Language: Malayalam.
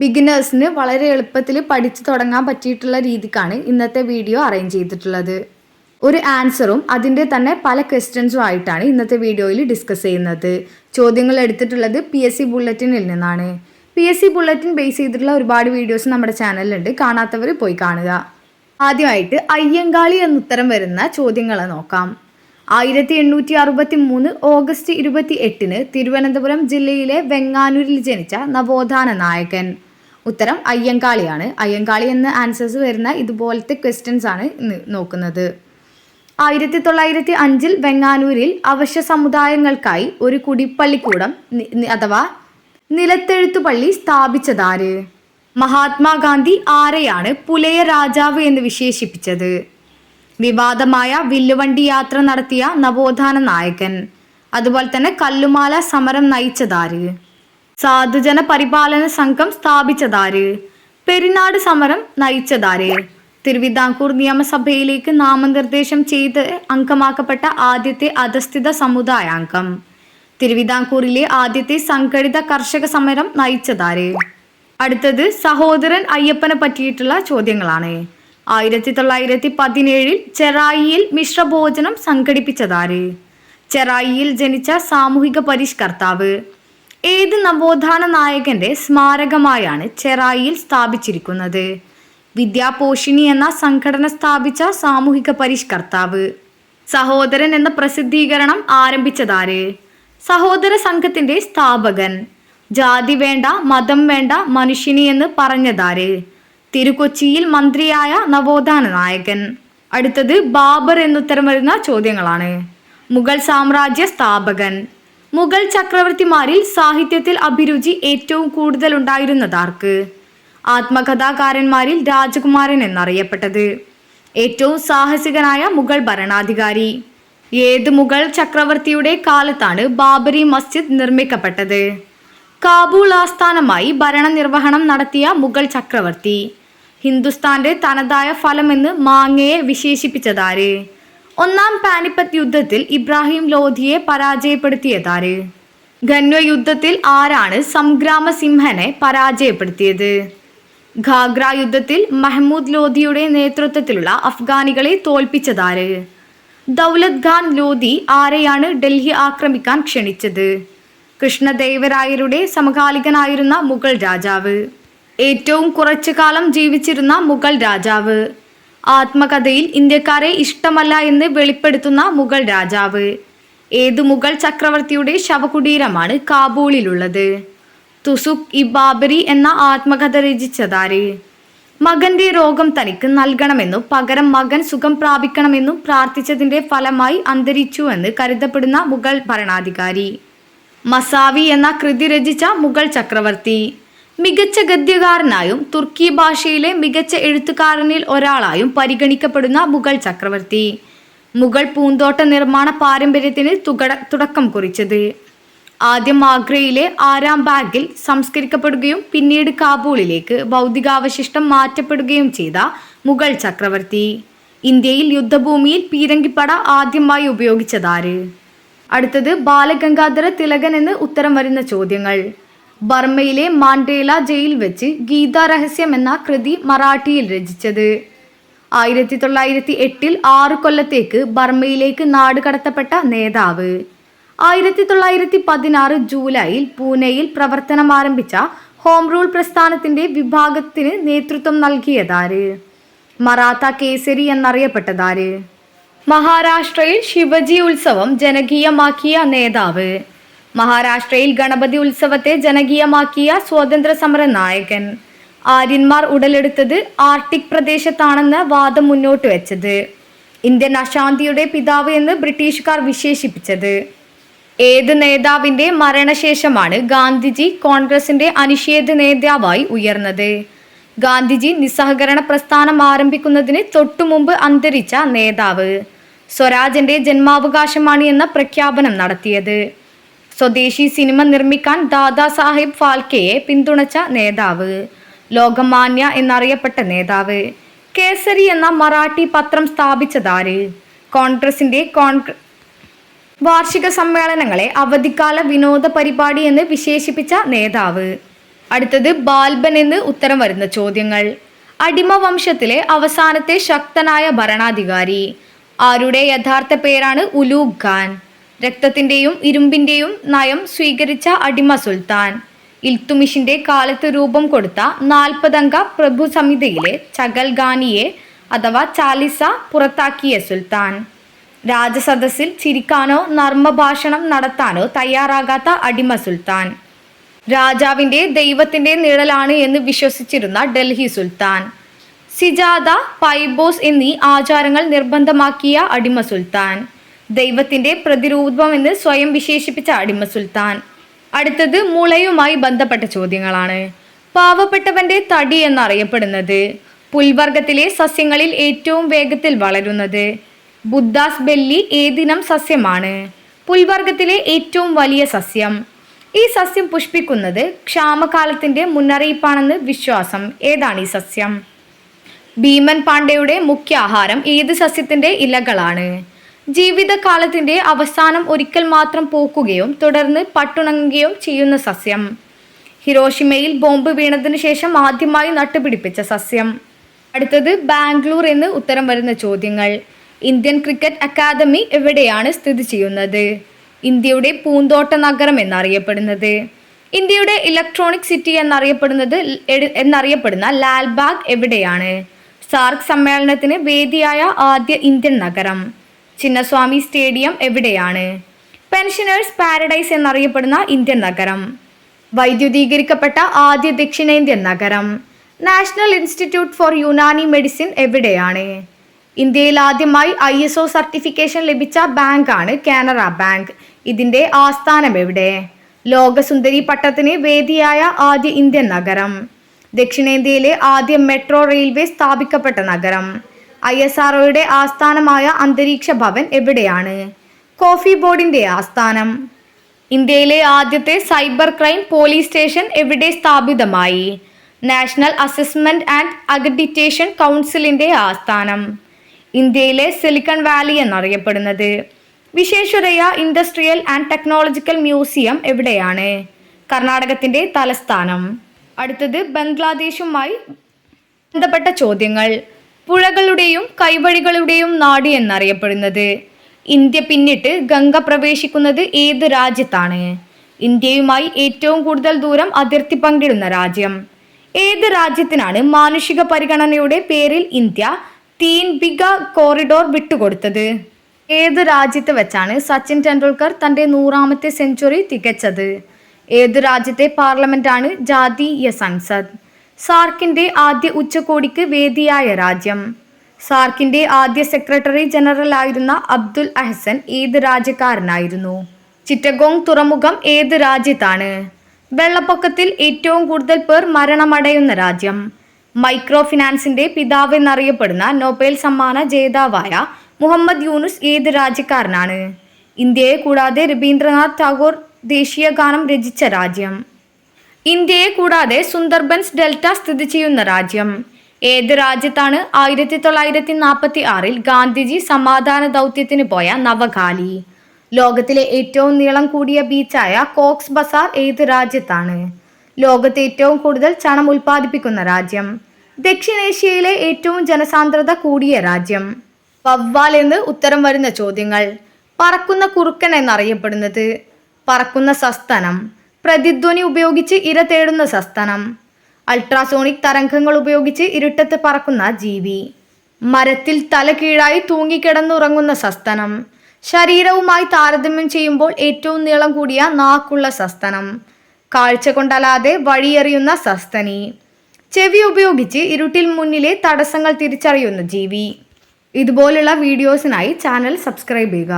ബിഗിനേഴ്സിന് വളരെ എളുപ്പത്തിൽ പഠിച്ചു തുടങ്ങാൻ പറ്റിയിട്ടുള്ള രീതിക്കാണ് ഇന്നത്തെ വീഡിയോ അറേഞ്ച് ചെയ്തിട്ടുള്ളത്. ഒരു ആൻസറും അതിന്റെ തന്നെ പല ക്വസ്റ്റ്യൻസും ആയിട്ടാണ് ഇന്നത്തെ വീഡിയോയിൽ ഡിസ്കസ് ചെയ്യുന്നത്. ചോദ്യങ്ങൾ എടുത്തിട്ടുള്ളത് പി എസ് സി ബുള്ളറ്റിനിൽ നിന്നാണ്. P S C bulletin base ചെയ്തിട്ടുള്ള ഒരുപാട് വീഡിയോസ് നമ്മുടെ ചാനലിലുണ്ട്. കാണാത്തവർ പോയി കാണുക. ആദ്യമായിട്ട് അയ്യങ്കാളി എന്നുത്തരം വരുന്ന ചോദ്യങ്ങളെ നോക്കാം. ആയിരത്തി എണ്ണൂറ്റി അറുപത്തി മൂന്ന് ഓഗസ്റ്റ് ഇരുപത്തി എട്ടിന് തിരുവനന്തപുരം ജില്ലയിലെ വെങ്ങാനൂരിൽ ജനിച്ച നവോത്ഥാന നായകൻ. ഉത്തരം അയ്യങ്കാളിയാണ്. അയ്യങ്കാളി എന്ന ആൻസേഴ്സ് വരുന്ന ഇതുപോലത്തെ ക്വസ്റ്റ്യൻസ് ആണ് നോക്കുന്നത്. ആയിരത്തി തൊള്ളായിരത്തി അഞ്ചിൽ വെങ്ങാനൂരിൽ അവശ്യ സമുദായങ്ങൾക്കായി ഒരു കുടിപ്പള്ളിക്കൂടം അഥവാ നിലത്തെഴുത്തു പള്ളി നിലത്തെഴുത്തുപള്ളി സ്ഥാപിച്ചതാര്? മഹാത്മാഗാന്ധി ആരെയാണ് പുലയ രാജാവ് എന്ന് വിശേഷിപ്പിച്ചത്? വിവാദമായ വില്ലുവണ്ടി യാത്ര നടത്തിയ നവോത്ഥാന നായകൻ. അതുപോലെ തന്നെ കല്ലുമാല സമരം നയിച്ചതാര്? സാധുജന പരിപാലന സംഘം സ്ഥാപിച്ചതാര്? പെരിനാട് സമരം നയിച്ചതാര്? തിരുവിതാംകൂർ നിയമസഭയിലേക്ക് നാമനിർദ്ദേശം ചെയ്ത് അംഗമാക്കപ്പെട്ട ആദ്യത്തെ അധസ്ഥിത സമുദായാംഗം. തിരുവിതാംകൂറിലെ ആദ്യത്തെ സംഘടിത കർഷക സമരം നയിച്ചതാര്? അടുത്തത് സഹോദരൻ അയ്യപ്പനെ പറ്റിയിട്ടുള്ള ചോദ്യങ്ങളാണ്. ആയിരത്തി തൊള്ളായിരത്തി പതിനേഴിൽ ചെറായിയിൽ മിശ്രഭോജനം സംഘടിപ്പിച്ചതാര്? ചെറായിയിൽ ജനിച്ച സാമൂഹിക പരിഷ്കർത്താവ് ഏത് നവോത്ഥാന നായകന്റെ സ്മാരകമായാണ് ചെറായിയിൽ സ്ഥാപിച്ചിരിക്കുന്നത്? വിദ്യാപോഷിണി എന്ന സംഘടന സ്ഥാപിച്ച സാമൂഹിക പരിഷ്കർത്താവ്. സഹോദരൻ എന്ന പ്രസിദ്ധീകരണം ആരംഭിച്ചതാര്? സഹോദര സംഘത്തിന്റെ സ്ഥാപകൻ. ജാതി വേണ്ട മതം വേണ്ട മനുഷ്യനി എന്ന് പറഞ്ഞതാര്? തിരുക്കൊച്ചിയിൽ മന്ത്രിയായ നവോത്ഥാന നായകൻ. അടുത്തത് ബാബർ എന്നുത്തരം വരുന്ന ചോദ്യങ്ങളാണ്. മുഗൾ സാമ്രാജ്യ സ്ഥാപകൻ. മുഗൾ ചക്രവർത്തിമാരിൽ സാഹിത്യത്തിൽ അഭിരുചി ഏറ്റവും കൂടുതൽ ഉണ്ടായിരുന്നതാർക്ക് ആത്മകഥാകാരന്മാരിൽ രാജകുമാരൻ എന്നറിയപ്പെട്ടത്. ഏറ്റവും സാഹസികനായ മുഗൾ ഭരണാധികാരി. ഏത് മുഗൾ ചക്രവർത്തിയുടെ കാലത്താണ് ബാബരി മസ്ജിദ് നിർമ്മിക്കപ്പെട്ടത്? കാബൂൾ ആസ്ഥാനമായി ഭരണനിർവഹണം നടത്തിയ മുഗൾ ചക്രവർത്തി. ഹിന്ദുസ്ഥാന്റെ തനതായ ഫലമെന്ന് മാങ്ങയെ വിശേഷിപ്പിച്ചതാര്? ഒന്നാം പാനിപ്പത്ത് യുദ്ധത്തിൽ ഇബ്രാഹിം ലോധിയെ പരാജയപ്പെടുത്തിയതാര്? യുദ്ധത്തിൽ ആരാണ് സംഗ്രാമ സിംഹനെ പരാജയപ്പെടുത്തിയത്? ഘാഗ്ര യുദ്ധത്തിൽ മെഹ്മൂദ് ലോധിയുടെ നേതൃത്വത്തിലുള്ള അഫ്ഗാനികളെ തോൽപ്പിച്ചതാര്? ദൗലത് ഖാൻ ലോധി ആരെയാണ് ഡൽഹി ആക്രമിക്കാൻ ക്ഷണിച്ചത്? കൃഷ്ണദേവരായരുടെ സമകാലികനായിരുന്ന മുഗൾ രാജാവ്. ഏറ്റവും കുറച്ചു കാലം ജീവിച്ചിരുന്ന മുഗൾ രാജാവ്. ആത്മകഥയിൽ ഇന്ത്യക്കാരെ ഇഷ്ടമല്ല എന്ന് വെളിപ്പെടുത്തുന്ന മുഗൾ രാജാവ്. ഏത് മുഗൾ ചക്രവർത്തിയുടെ ശവകുടീരമാണ് കാബൂളിലുള്ളത്. തുസുക് ഇ ബാബരി എന്ന ആത്മകഥ രചിച്ചതാര്? മകന്റെ രോഗം തനിക്ക് നൽകണമെന്നും പകരം മകൻ സുഖം പ്രാപിക്കണമെന്നും പ്രാർത്ഥിച്ചതിന്റെ ഫലമായി അന്തരിച്ചുവെന്ന് കരുതപ്പെടുന്ന മുഗൾ ഭരണാധികാരി. മസാവി എന്ന കൃതി രചിച്ച മുഗൾ ചക്രവർത്തി. മികച്ച ഗദ്യകാരനായും തുർക്കി ഭാഷയിലെ മികച്ച എഴുത്തുകാരനിൽ ഒരാളായും പരിഗണിക്കപ്പെടുന്ന മുഗൾ ചക്രവർത്തി. മുഗൾ പൂന്തോട്ട നിർമ്മാണ പാരമ്പര്യത്തിന് തുടക്കം കുറിച്ചത്. ആദ്യം ആഗ്രയിലെ ആരാം ബാഗിൽ സംസ്കരിക്കപ്പെടുകയും പിന്നീട് കാബൂളിലേക്ക് ഭൗതികാവശിഷ്ടം മാറ്റപ്പെടുകയും ചെയ്ത മുഗൾ ചക്രവർത്തി. ഇന്ത്യയിൽ യുദ്ധഭൂമിയിൽ പീരങ്കിപ്പട ആദ്യമായി ഉപയോഗിച്ചതാര്? അടുത്തത് ബാലഗംഗാധര തിലകൻ എന്ന് ഉത്തരം വരുന്ന ചോദ്യങ്ങൾ. ബർമ്മയിലെ മാണ്ടേല ജയിൽ വെച്ച് ഗീതാ രഹസ്യം എന്ന കൃതി മറാഠിയിൽ രചിച്ചത്. ആയിരത്തി തൊള്ളായിരത്തി എട്ടിൽ ആറു കൊല്ലത്തേക്ക് ബർമ്മയിലേക്ക് നാട് കടത്തപ്പെട്ട നേതാവ്. ആയിരത്തി തൊള്ളായിരത്തി പതിനാറ് ജൂലൈയിൽ പൂനെയിൽ പ്രവർത്തനം ആരംഭിച്ച ഹോം റൂൾ പ്രസ്ഥാനത്തിന്റെ വിഭാഗത്തിന് നേതൃത്വം നൽകിയതാര്? മറാത്ത കേസരി എന്നറിയപ്പെട്ടതാര്? മഹാരാഷ്ട്രയിൽ ശിവജി ഉത്സവം ജനകീയമാക്കിയ നേതാവ്. മഹാരാഷ്ട്രയിൽ ഗണപതി ഉത്സവത്തെ ജനകീയമാക്കിയ സ്വാതന്ത്ര്യ സമര നായകൻ. ആര്യന്മാർ ഉടലെടുത്തത് ആർട്ടിക് പ്രദേശത്താണെന്ന് വാദം മുന്നോട്ട് വെച്ചത്. ഇന്ത്യൻ അശാന്തിയുടെ പിതാവ് എന്ന് ബ്രിട്ടീഷുകാർ വിശേഷിപ്പിച്ചത്. ഏത് നേതാവിന്റെ മരണശേഷമാണ് ഗാന്ധിജി കോൺഗ്രസിന്റെ അനിഷേധ നേതാവായി ഉയർന്നത്? ഗാന്ധിജി നിസ്സഹകരണ പ്രസ്ഥാനം ആരംഭിക്കുന്നതിന് തൊട്ടുമുമ്പ് അന്തരിച്ച നേതാവ്. സ്വരാജിന്റെ ജന്മാവകാശമാണ് എന്ന പ്രഖ്യാപനം നടത്തിയത്. സ്വദേശി സിനിമ നിർമ്മിക്കാൻ ദാദാ സാഹിബ് ഫാൽക്കെയെ പിന്തുണച്ച നേതാവ്. ലോകമാന്യ എന്നറിയപ്പെട്ട നേതാവ്. കേസരി എന്ന മറാഠി പത്രം സ്ഥാപിച്ചതാര്? കോൺഗ്രസിന്റെ കോൺഗ്ര വാർഷിക സമ്മേളനങ്ങളെ അവധിക്കാല വിനോദ പരിപാടി എന്ന് വിശേഷിപ്പിച്ച നേതാവ്. അടുത്തത് ബാൽബൻ എന്ന് ഉത്തരം വരുന്ന ചോദ്യങ്ങൾ. അടിമ വംശത്തിലെ അവസാനത്തെ ശക്തനായ ഭരണാധികാരി. ആരുടെ യഥാർത്ഥ പേരാണ് ഉലൂഖ് ഖാൻ? രക്തത്തിന്റെയും ഇരുമ്പിന്റെയും നയം സ്വീകരിച്ച അടിമ സുൽത്താൻ. ഇൽത്തുമിഷിന്റെ കാലത്ത് രൂപം കൊടുത്ത നാൽപ്പതംഗ പ്രഭു സമിതിയിലെ ചകൽഗാനിയെ അഥവാ ചാലിസ പുറത്താക്കിയ സുൽത്താൻ. രാജസദസ്സിൽ ചിരിക്കാനോ നർമ്മഭാഷണം നടത്താനോ തയ്യാറാകാത്ത അടിമ സുൽത്താൻ. രാജാവിന്റെ ദൈവത്തിന്റെ നിഴലാണ് എന്ന് വിശ്വസിച്ചിരുന്ന ഡൽഹി സുൽത്താൻ. സിജാദ പൈബോസ് എന്നീ ആചാരങ്ങൾ നിർബന്ധമാക്കിയ അടിമ സുൽത്താൻ. ദൈവത്തിന്റെ പ്രതിരൂപമെന്ന് സ്വയം വിശേഷിപ്പിച്ച അടിമ സുൽത്താൻ. അടുത്തത് മുളയുമായി ബന്ധപ്പെട്ട ചോദ്യങ്ങളാണ്. പാവപ്പെട്ടവന്റെ തടി എന്നറിയപ്പെടുന്നത് പുൽവർഗത്തിലെ സസ്യങ്ങളിൽ ഏറ്റവും വേഗത്തിൽ വളരുന്നത്. ബുദ്ധാസ് ബെല്ലി ഏതിനം സസ്യമാണ്? പുൽവർഗത്തിലെ ഏറ്റവും വലിയ സസ്യം. ഈ സസ്യം പുഷ്പിക്കുന്നത് ക്ഷാമകാലത്തിന്റെ മുന്നറിയിപ്പാണെന്ന് വിശ്വാസം ഏതാണ് ഈ സസ്യം? ഭീമൻ പാണ്ഡയുടെ മുഖ്യ ആഹാരം ഏത് സസ്യത്തിന്റെ ഇലകളാണ്? ജീവിതകാലത്തിന്റെ അവസാനം ഒരിക്കൽ മാത്രം പൂക്കുകയും തുടർന്ന് പട്ടുണങ്ങുകയും ചെയ്യുന്ന സസ്യം. ഹിരോഷിമയിൽ ബോംബ് വീണതിനു ശേഷം ആദ്യമായി നട്ടുപിടിപ്പിച്ച സസ്യം. അടുത്തത് ബാംഗ്ലൂർ എന്ന് ഉത്തരം വരുന്ന ചോദ്യങ്ങൾ. ഇന്ത്യൻ ക്രിക്കറ്റ് അക്കാദമി എവിടെയാണ് സ്ഥിതി ചെയ്യുന്നത്? ഇന്ത്യയുടെ പൂന്തോട്ട നഗരം എന്നറിയപ്പെടുന്നത്. ഇന്ത്യയുടെ ഇലക്ട്രോണിക് സിറ്റി എന്നറിയപ്പെടുന്നത് എന്നറിയപ്പെടുന്ന ലാൽബാഗ് എവിടെയാണ്? സാർക്ക് സമ്മേളനത്തിന് വേദിയായ ആദ്യ ഇന്ത്യൻ നഗരം. ചിന്നസ്വാമി സ്റ്റേഡിയം എവിടെയാണ്? പെൻഷനേഴ്സ് പാരഡൈസ് എന്നറിയപ്പെടുന്ന ഇന്ത്യൻ നഗരം. വൈദ്യുതീകരിക്കപ്പെട്ട ആദ്യ ദക്ഷിണേന്ത്യൻ നഗരം. National institute for Unani medicine എവിടെയാണ്? ഇന്ത്യയിൽ ആദ്യമായി ഐ എസ് ഒ സർട്ടിഫിക്കേഷൻ ലഭിച്ച ബാങ്കാണ് കാനറ ബാങ്ക്. ഇതിന്റെ ആസ്ഥാനം എവിടെ? ലോകസുന്ദരി പട്ടത്തിന് വേദിയായ ആദ്യ ഇന്ത്യൻ നഗരം. ദക്ഷിണേന്ത്യയിലെ ആദ്യ മെട്രോ റെയിൽവേ സ്ഥാപിക്കപ്പെട്ട നഗരം. ഐ എസ് ആർഒയുടെ ആസ്ഥാനമായ അന്തരീക്ഷ ഭവൻ എവിടെയാണ്? കോഫി ബോർഡിന്റെ ആസ്ഥാനം. ഇന്ത്യയിലെ ആദ്യത്തെ സൈബർ ക്രൈം പോലീസ് സ്റ്റേഷൻ എവിടെ സ്ഥാപിതമായി? നാഷണൽ അസസ്മെന്റ് ആൻഡ് അക്രഡിറ്റേഷൻ കൗൺസിലിന്റെ ആസ്ഥാനം. ഇന്ത്യയിലെ സിലിക്കൺ വാലി എന്നറിയപ്പെടുന്നത്. Visvesvaraya industrial and technological museum എവിടെയാണ്? കർണാടകത്തിന്റെ തലസ്ഥാനം. അടുത്തത് ബംഗ്ലാദേശുമായി ബന്ധപ്പെട്ട ചോദ്യങ്ങൾ. പുഴകളുടെയും കൈവഴികളുടെയും നാട് എന്നറിയപ്പെടുന്നത്. ഇന്ത്യ പിന്നിട്ട് ഗംഗ പ്രവേശിക്കുന്നത് ഏത് രാജ്യത്താണ്? ഇന്ത്യയുമായി ഏറ്റവും കൂടുതൽ ദൂരം അതിർത്തി പങ്കിടുന്ന രാജ്യം. ഏത് രാജ്യത്തിനാണ് മാനുഷിക പരിഗണനയുടെ പേരിൽ ഇന്ത്യ തീൻ ബിഗ കോറിഡോർ വിട്ടുകൊടുത്തത്? ഏത് രാജ്യത്ത് വെച്ചാണ് സച്ചിൻ ടെണ്ടുൽക്കർ തന്റെ നൂറാമത്തെ സെഞ്ചുറി തികച്ചത്? ഏത് രാജ്യത്തെ പാർലമെന്റാണ് ജാതീയ സംസദ്? സാർക്കിന്റെ ആദ്യ ഉച്ചകോടിക്ക് വേദിയായ രാജ്യം. സാർക്കിന്റെ ആദ്യ സെക്രട്ടറി ജനറൽ ആയിരുന്ന അബ്ദുൽ അഹസൻ ഏത് രാജ്യക്കാരനായിരുന്നു? ചിറ്റഗോങ് തുറമുഖം ഏത് രാജ്യത്താണ്? വെള്ളപ്പൊക്കത്തിൽ ഏറ്റവും കൂടുതൽ പേർ മരണമടയുന്ന രാജ്യം. മൈക്രോ ഫിനാൻസിന്റെ പിതാവ് എന്നറിയപ്പെടുന്ന നൊബേൽ സമ്മാന ജേതാവായ മുഹമ്മദ് യൂനുസ് ഏത് രാജ്യക്കാരനാണ്? ഇന്ത്യയെ കൂടാതെ രവീന്ദ്രനാഥ് ടാഗോർ ദേശീയ ഗാനം രചിച്ച രാജ്യം. ഇന്ത്യയെ കൂടാതെ സുന്ദർബൻസ് ഡെൽറ്റ സ്ഥിതി ചെയ്യുന്ന രാജ്യം. ഏത് രാജ്യത്താണ് ആയിരത്തി തൊള്ളായിരത്തി നാൽപ്പത്തി ആറിൽ ഗാന്ധിജി സമാധാന ദൗത്യത്തിന് പോയ നവഖാലി ലോകത്തിലെ ഏറ്റവും നീളം കൂടിയ ബീച്ചായ കോക്സ് ബസാർ ഏത് രാജ്യത്താണ്? ലോകത്ത് ഏറ്റവും കൂടുതൽ ചണം ഉൽപ്പാദിപ്പിക്കുന്ന രാജ്യം. ദക്ഷിണേഷ്യയിലെ ഏറ്റവും ജനസാന്ദ്രത കൂടിയ രാജ്യം. വവ്വാൽ എന്ന് ഉത്തരം വരുന്ന ചോദ്യങ്ങൾ. പറക്കുന്ന കുറുക്കൻ എന്നറിയപ്പെടുന്നത്. പറക്കുന്ന സസ്തനം. പ്രതിധ്വനി ഉപയോഗിച്ച് ഇര തേടുന്ന സസ്തനം. അൾട്രാസോണിക് തരംഗങ്ങൾ ഉപയോഗിച്ച് ഇരുട്ടത്ത് പറക്കുന്ന ജീവി. മരത്തിൽ തല കീഴായി തൂങ്ങിക്കിടന്നുറങ്ങുന്ന സസ്തനം. ശരീരവുമായി താരതമ്യം ചെയ്യുമ്പോൾ ഏറ്റവും നീളം കൂടിയ നാക്കുള്ള സസ്തനം. കാഴ്ച കൊണ്ടല്ലാതെ വഴിയെറിയുന്ന സസ്തനി. ചെവി ഉപയോഗിച്ച് ഇരുട്ടിൽ മുന്നിലെ തടസ്സങ്ങൾ തിരിച്ചറിയുന്ന ജീവി. ഇതുപോലുള്ള വീഡിയോസിനായി ചാനൽ സബ്സ്ക്രൈബ് ചെയ്യുക.